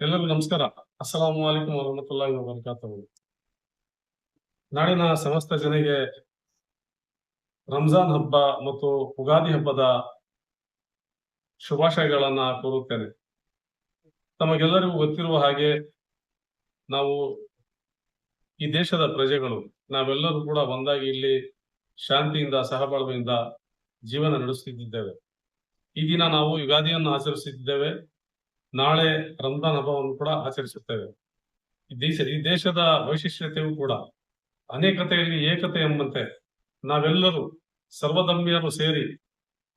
ಎಲ್ಲರಿಗೂ ನಮಸ್ಕಾರ. ಅಸ್ಸಲಾಂ ವಾಲಿಕುಂ ವರಹಮತುಲ್ಲಾಹಿ ವಬರಕಾತಹು. ನಾಡಿನ ಸಮಸ್ತ ಜನರಿಗೆ ರಂಜಾನ್ ಹಬ್ಬ ಮತ್ತು ಉಗಾದಿ ಹಬ್ಬದ ಶುಭಾಶಯಗಳನ್ನ ಕೋರುತ್ತೇನೆ. ತಮಗೆಲ್ಲರಿಗೂ ಗೊತ್ತಿರುವ ಹಾಗೆ ನಾವು ಈ ದೇಶದ ಪ್ರಜೆಗಳು, ನಾವೆಲ್ಲರೂ ಕೂಡ ಒಂದಾಗಿ ಇಲ್ಲಿ ಶಾಂತಿಯಿಂದ, ಸಹಬಾಳ್ವೆಯಿಂದ ಜೀವನ ನಡೆಸುತ್ತಿದ್ದೇವೆ. ಈ ದಿನ ನಾವು ಯುಗಾದಿಯನ್ನು ಆಚರಿಸುತ್ತಿದ್ದೇವೆ. ನಾಳೆ ರಂಜಾನ್ ಹಬ್ಬವನ್ನು ಕೂಡ ಆಚರಿಸುತ್ತೇವೆ. ದೇಶ, ಈ ದೇಶದ ವೈಶಿಷ್ಟ್ಯತೆಯೂ ಕೂಡ ಅನೇಕತೆಯಲ್ಲಿ ಏಕತೆ ಎಂಬಂತೆ ನಾವೆಲ್ಲರೂ ಸರ್ವಧರ್ಮೀಯರು ಸೇರಿ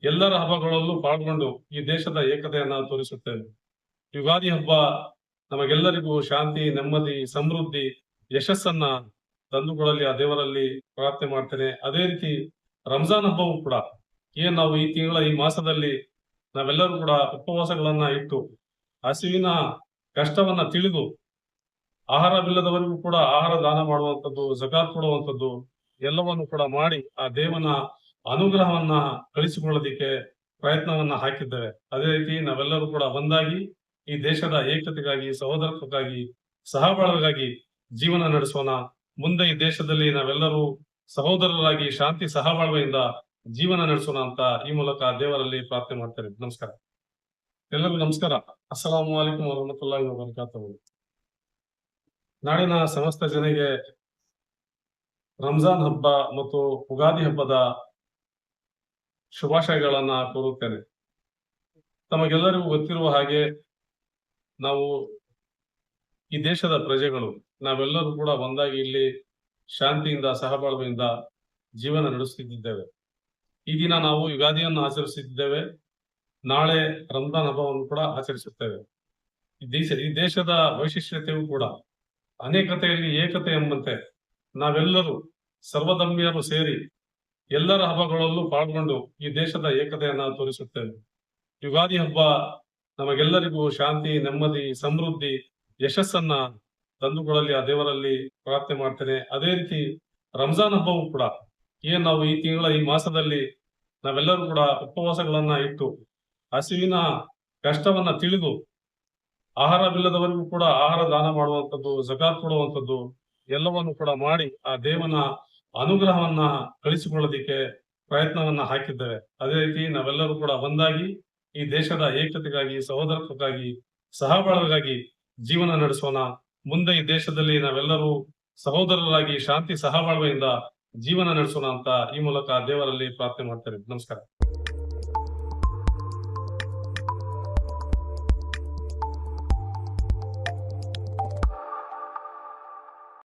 ಎಲ್ಲರ ಹಬ್ಬಗಳಲ್ಲೂ ಪಾಲ್ಗೊಂಡು ಈ ದೇಶದ ಏಕತೆಯನ್ನ ತೋರಿಸುತ್ತೇವೆ. ಯುಗಾದಿ ಹಬ್ಬ ನಮಗೆಲ್ಲರಿಗೂ ಶಾಂತಿ, ನೆಮ್ಮದಿ, ಸಮೃದ್ಧಿ, ಯಶಸ್ಸನ್ನ ತಂದುಕೊಳ್ಳಲಿ ಆ ದೇವರಲ್ಲಿ ಪ್ರಾರ್ಥನೆ ಮಾಡ್ತೇನೆ. ಅದೇ ರೀತಿ ರಂಜಾನ್ ಹಬ್ಬವೂ ಕೂಡ ಏನ್ ನಾವು ಈ ತಿಂಗಳ ಈ ಮಾಸದಲ್ಲಿ ನಾವೆಲ್ಲರೂ ಕೂಡ ಉಪವಾಸಗಳನ್ನ ಇಟ್ಟು ಹಸಿವಿನ ಕಷ್ಟವನ್ನ ತಿಳಿದು ಆಹಾರವಿಲ್ಲದವರಿಗೂ ಕೂಡ ಆಹಾರ ದಾನ ಮಾಡುವಂಥದ್ದು ಜಗಾತ್ ಕೊಡುವಂಥದ್ದು ಎಲ್ಲವನ್ನು ಕೂಡ ಮಾಡಿ ಆ ದೇವನ ಅನುಗ್ರಹವನ್ನ ಕಳಿಸಿಕೊಳ್ಳೋದಿಕ್ಕೆ ಪ್ರಯತ್ನವನ್ನ ಹಾಕಿದ್ದೇವೆ ಅದೇ ರೀತಿ ನಾವೆಲ್ಲರೂ ಕೂಡ ಒಂದಾಗಿ ಈ ದೇಶದ ಏಕತೆಗಾಗಿ, ಸಹೋದರತ್ವಕ್ಕಾಗಿ, ಸಹಬಾಳ್ವೆಗಾಗಿ ಜೀವನ ನಡೆಸೋಣ. ಮುಂದೆ ಈ ದೇಶದಲ್ಲಿ ನಾವೆಲ್ಲರೂ ಸಹೋದರರಾಗಿ, ಶಾಂತಿ, ಸಹಬಾಳ್ವೆಯಿಂದ ಜೀವನ ನಡೆಸೋಣ ಅಂತ ಈ ಮೂಲಕ ದೇವರಲ್ಲಿ ಪ್ರಾರ್ಥನೆ ಮಾಡ್ತೇನೆ ನಮಸ್ಕಾರ. ಎಲ್ಲರಿಗೂ ನಮಸ್ಕಾರ. ಅಸ್ಸಲಾಮು ವಾಲಿಕುಂ ವರಹಮತುಲ್ಲಾಹಿ ವಬರಕಾತಹು. ನಾಡಿನ ಸಮಸ್ತ ಜನರಿಗೆ ರಂಜಾನ್ ಹಬ್ಬ ಮತ್ತು ಉಗಾದಿ ಹಬ್ಬದ ಶುಭಾಶಯಗಳನ್ನ ಕೋರುತ್ತೇನೆ. ತಮಗೆಲ್ಲರಿಗೂ ಗೊತ್ತಿರುವ ಹಾಗೆ ನಾವು ಈ ದೇಶದ ಪ್ರಜೆಗಳು, ನಾವೆಲ್ಲರೂ ಕೂಡ ಒಂದಾಗಿ ಇಲ್ಲಿ ಶಾಂತಿಯಿಂದ, ಸಹಬಾಳ್ವೆಯಿಂದ ಜೀವನ ನಡೆಸುತ್ತಿದ್ದೇವೆ. ಈ ದಿನ ನಾವು ಯುಗಾದಿಯನ್ನು ಆಚರಿಸುತ್ತಿದ್ದೇವೆ. ನಾಳೆ ರಂಜಾನ್ ಹಬ್ಬವನ್ನು ಕೂಡ ಆಚರಿಸುತ್ತೇವೆ. ದೇಶ, ಈ ದೇಶದ ವೈಶಿಷ್ಟ್ಯತೆಯೂ ಕೂಡ ಅನೇಕತೆಯಲ್ಲಿ ಏಕತೆ ಎಂಬಂತೆ ನಾವೆಲ್ಲರೂ ಸರ್ವಧರ್ಮೀಯರು ಸೇರಿ ಎಲ್ಲರ ಹಬ್ಬಗಳಲ್ಲೂ ಪಾಲ್ಗೊಂಡು ಈ ದೇಶದ ಏಕತೆಯನ್ನ ತೋರಿಸುತ್ತೇವೆ. ಯುಗಾದಿ ಹಬ್ಬ ನಮಗೆಲ್ಲರಿಗೂ ಶಾಂತಿ, ನೆಮ್ಮದಿ, ಸಮೃದ್ಧಿ, ಯಶಸ್ಸನ್ನ ತಂದುಗಳಲ್ಲಿ ಆ ದೇವರಲ್ಲಿ ಪ್ರಾರ್ಥನೆ ಮಾಡ್ತೇನೆ. ಅದೇ ರೀತಿ ರಂಜಾನ್ ಹಬ್ಬವೂ ಕೂಡ, ಏನ್ ನಾವು ಈ ತಿಂಗಳ, ಈ ಮಾಸದಲ್ಲಿ ನಾವೆಲ್ಲರೂ ಕೂಡ ಉಪವಾಸಗಳನ್ನ ಇಟ್ಟು ಹಸಿವಿನ ಕಷ್ಟವನ್ನ ತಿಳಿದು ಆಹಾರವಿಲ್ಲದವರಿಗೂ ಕೂಡ ಆಹಾರ ದಾನ ಮಾಡುವಂಥದ್ದು, ಜಕಾತ್ ಕೊಡುವಂಥದ್ದು ಎಲ್ಲವನ್ನು ಕೂಡ ಮಾಡಿ ಆ ದೇವನ ಅನುಗ್ರಹವನ್ನ ಕಳಿಸಿಕೊಳ್ಳೋದಿಕ್ಕೆ ಪ್ರಯತ್ನವನ್ನ ಹಾಕಿದ್ದೇವೆ ಅದೇ ರೀತಿ ನಾವೆಲ್ಲರೂ ಕೂಡ ಒಂದಾಗಿ ಈ ದೇಶದ ಏಕತೆಗಾಗಿ, ಸಹೋದರತ್ವಕ್ಕಾಗಿ, ಸಹಬಾಳ್ವೆಗಾಗಿ ಜೀವನ ನಡೆಸೋಣ. ಮುಂದೆ ಈ ದೇಶದಲ್ಲಿ ನಾವೆಲ್ಲರೂ ಸಹೋದರರಾಗಿ, ಶಾಂತಿ ಸಹಬಾಳ್ವೆಯಿಂದ ಜೀವನ ನಡೆಸೋಣ ಅಂತ ಈ ಮೂಲಕ ದೇವರಲ್ಲಿ ಪ್ರಾರ್ಥನೆ ಮಾಡ್ತೇವೆ. ನಮಸ್ಕಾರ.